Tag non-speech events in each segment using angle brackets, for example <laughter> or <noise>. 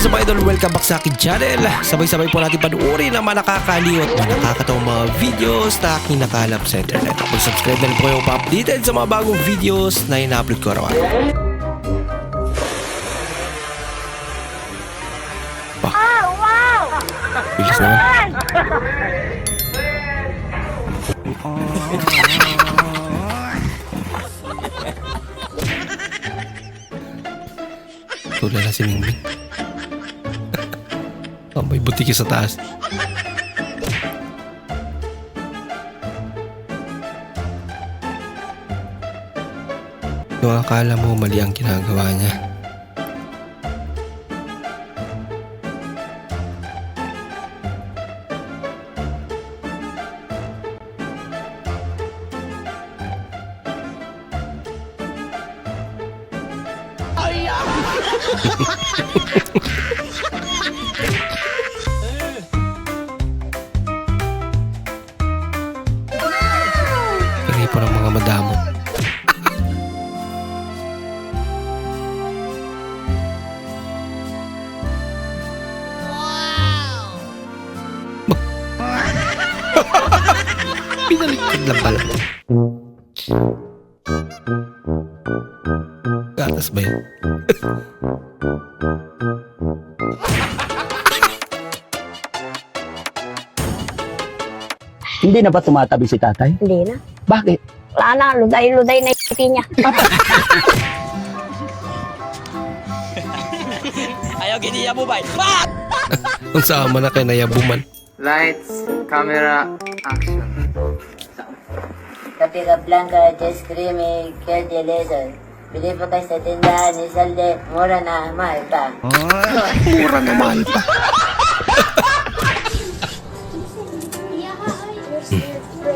is up idol? Welcome back sa akin channel. Sabay-sabay po natin panuorin ang mga nakakaliw at mga nakakatawang mga videos na aking nakalap sa internet. Mag-subscribe na rin po kayo pa-updated sa mga bagong videos na ina-upload ko araw-araw. Ah, wow! Bilis naman. <laughs> Tulala si Mingming. May butiki sa taas. Yung akala mo mali ang ginagawa niya. <laughs> Pinaliktad lang pala. Gatas ba yun? Hindi na ba tumatabi si tatay? Hindi na. Bakit? Wala na, luday-luday na yung niya. <laughs> Ang sama na kay Nayabuman. Lights, camera, action. Kapika Blanca, just creamy, candy laser. Bili pa kayo sa tindahan ni Salde, mura na, mahal pa. Mura na mahal pa.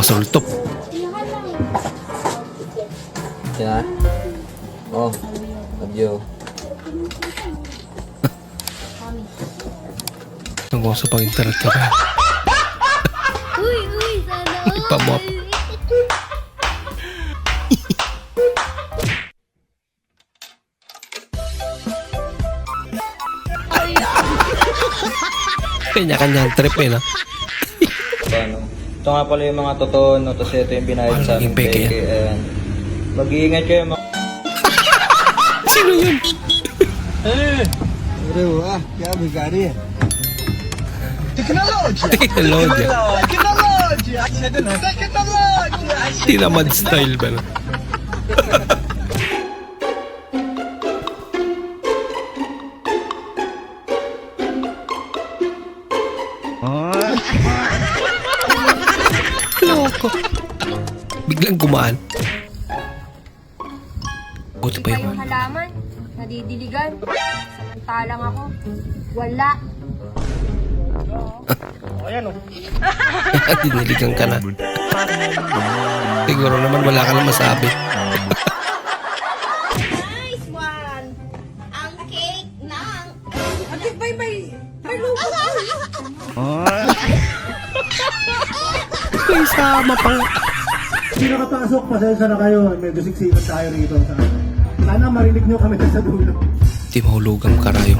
Pasultop. Yan. Oh. Ang gusto pang internet ka ba? Uy, uy, sana all. Ipamop. <laughs> Kanya-kanyang trip eh, no? ano. Ito nga pala yung mga totoo, no? Tapos ito yung binayad sa amin, peke peke. And mag-iingat kayo, mga <laughs> Sino yun? Teknology. Tinamad style ba no? <laughs> Biglang gumaan. Buti pa Yung yun. halaman, nadidiligan. Samantalang ako, wala. <laughs> At diniligan ka na. Siguro naman wala ka na masabi. Nice one! Ang cake ng... May sama <laughs> pa nga. Hindi nakapasok, pasensya na kayo. Medyo siksikan tayo rito. Sana marinig nyo kami sa dulo. Di mahulugang karayo.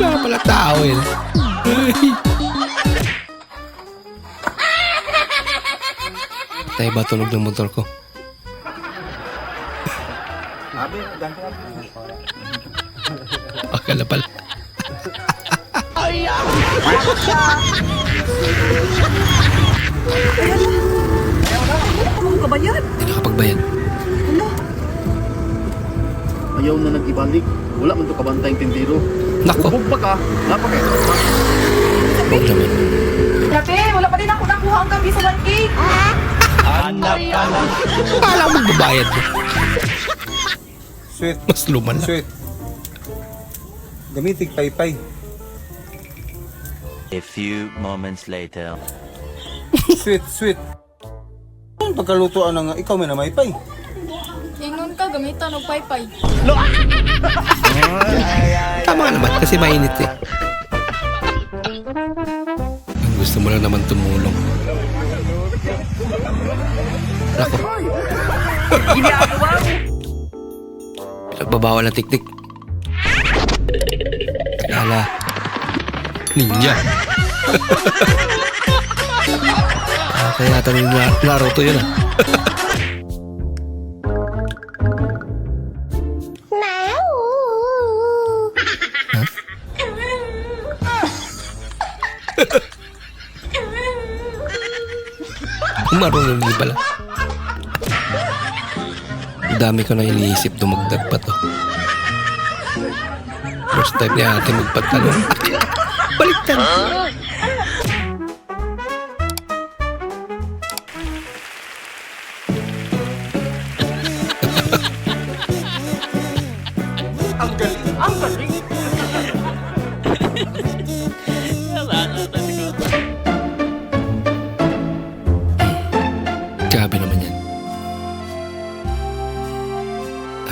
Wala pala tao eh. Tayo ba tunog ng motor ko? Akala pala. Hindi nakapagbayad. Ayaw na nag-ibalik. Wala man to kabantay tindiro. Nako, Bubog pa ka. Napakit. huwag naman. Grabe, wala pa din ako nakuha ang gabi sa 1K. Kala mo magbabayad mo. sweet, Mas luman na. sweet. Gamitig paypay. A few moments later. Sweet, sweet. Ang pagkalutoan na nga, ikaw may na maypay. Ingon ka, gamitan og paypay. <laughs> Tama nga naman kasi mainit eh. Ang gusto mo lang naman tumulong. Ako. Nagbabawal ng tiktik. Lala. Ninja. ah, kaya tanong na laro to yun ah. Marunong din pala. Dami ko na iniisip dumagdag pa to. First time ni ate magpatalon. Baliktad. Grabe naman yan.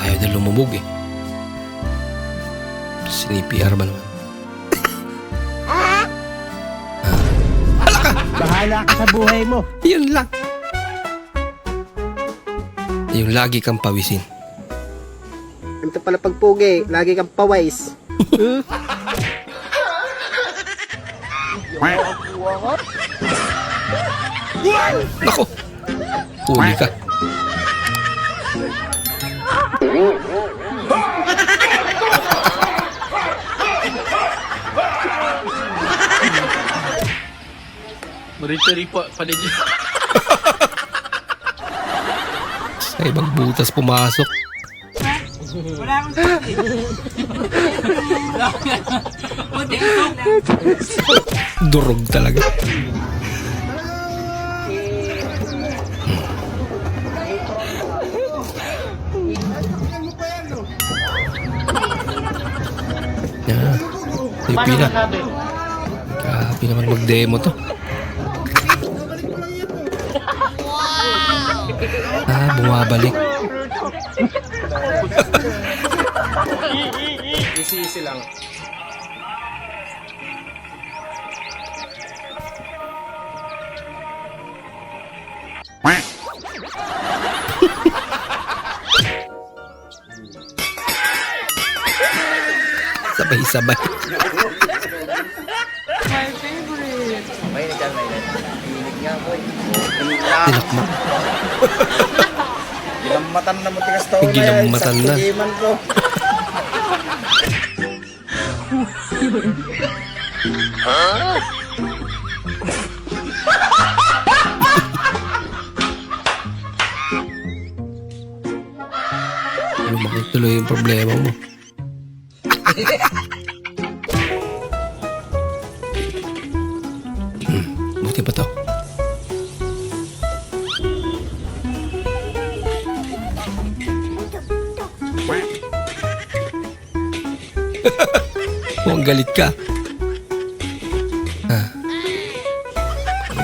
Ayaw na lumubog eh. Sini-PR ba naman? Bahala ka sa buhay mo. Yun lang. Yung lagi kang pawisin. Ito pala pagpugi, lagi kang pawais. Nako! Huli ka. Marita-ri pa, pala dyan. Sa ibang butas pumasok. Durog talaga. Yeah. UP na. Grabe naman mag-demo to. Ah, bumabalik. Easy-easy lang. Sabay-sabay. May nagdal, may Hilig nga po eh. <laughs> Ginamatan na mo tigas taon Ginamatan na. Giman ko. Lumaki tuloy yung problema mo. Mukhang galit ka. Ah.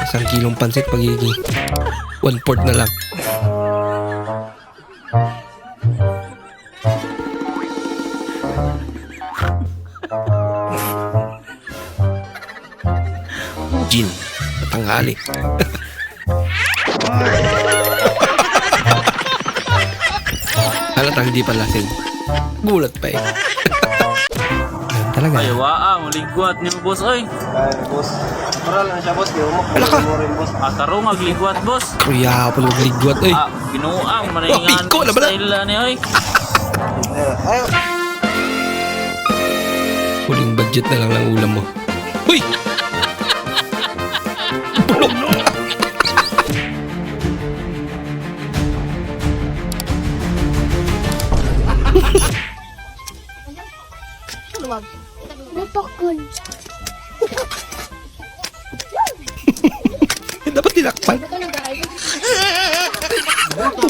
Isang kilong pansit pagiging one port na lang. Gin. Tanghali. <laughs> Halatang di pa lasing. Gulat pa eh. Talaga. Ay, waa, maligwat niyo, boss, oy. Ay, boss. Moral na siya, boss. Di umok. Wala ka. Mo rin, boss. Atarong, agligwat, boss. Kuya, pala magligwat eh. Ah, binuang, Oh, manahingan ikaw na bala. style na ni, oy. Ay, Huling budget na lang ng ulam mo. Uy! <laughs> Bulok!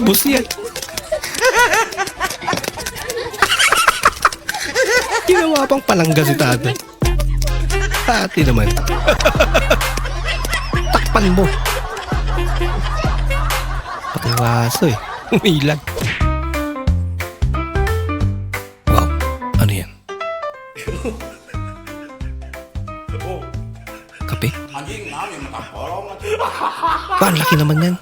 Ubus yan. Ginawa pang palangga si tatay. Ate naman. Takpan mo. Pati yung aso eh. Umilag. Wow. Ano yan? Kape? Ba, ang laki naman yan.